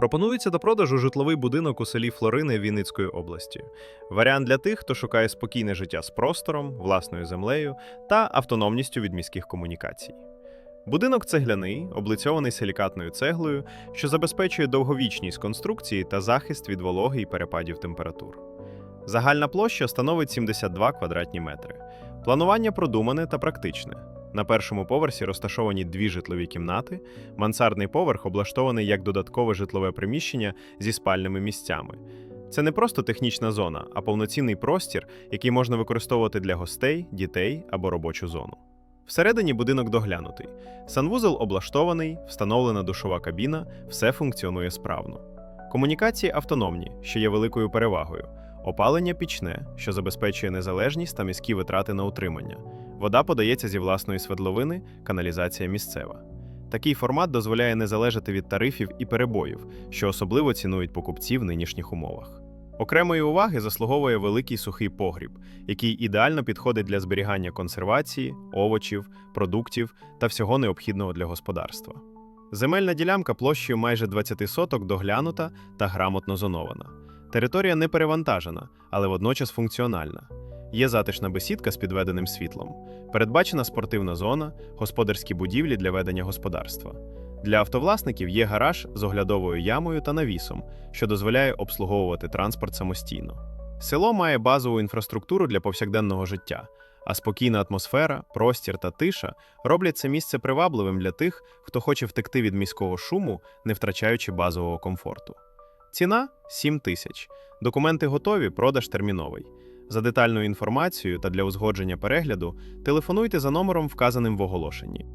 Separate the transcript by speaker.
Speaker 1: Пропонується до продажу житловий будинок у селі Флорини Вінницької області. Варіант для тих, хто шукає спокійне життя з простором, власною землею та автономністю від міських комунікацій. Будинок цегляний, облицьований силікатною цеглою, що забезпечує довговічність конструкції та захист від вологи і перепадів температур. Загальна площа становить 72 квадратні метри. Планування продумане та практичне. На першому поверсі розташовані дві житлові кімнати, мансардний поверх облаштований як додаткове житлове приміщення зі спальними місцями. Це не просто технічна зона, а повноцінний простір, який можна використовувати для гостей, дітей або робочу зону. Всередині будинок доглянутий. Санвузол облаштований, встановлена душова кабіна, все функціонує справно. Комунікації автономні, що є великою перевагою. Опалення пічне, що забезпечує незалежність та міські витрати на утримання. Вода подається зі власної свердловини, каналізація місцева. Такий формат дозволяє не залежати від тарифів і перебоїв, що особливо цінують покупці в нинішніх умовах. Окремої уваги заслуговує великий сухий погріб, який ідеально підходить для зберігання консервації, овочів, продуктів та всього необхідного для господарства. Земельна ділянка площею майже 20 соток доглянута та грамотно зонована. Територія не перевантажена, але водночас функціональна. Є затишна бесідка з підведеним світлом, передбачена спортивна зона, господарські будівлі для ведення господарства. Для автовласників є гараж з оглядовою ямою та навісом, що дозволяє обслуговувати транспорт самостійно. Село має базову інфраструктуру для повсякденного життя, а спокійна атмосфера, простір та тиша роблять це місце привабливим для тих, хто хоче втекти від міського шуму, не втрачаючи базового комфорту. Ціна 7 тисяч. Документи готові, продаж терміновий. За детальною інформацією та для узгодження перегляду телефонуйте за номером, вказаним в оголошенні.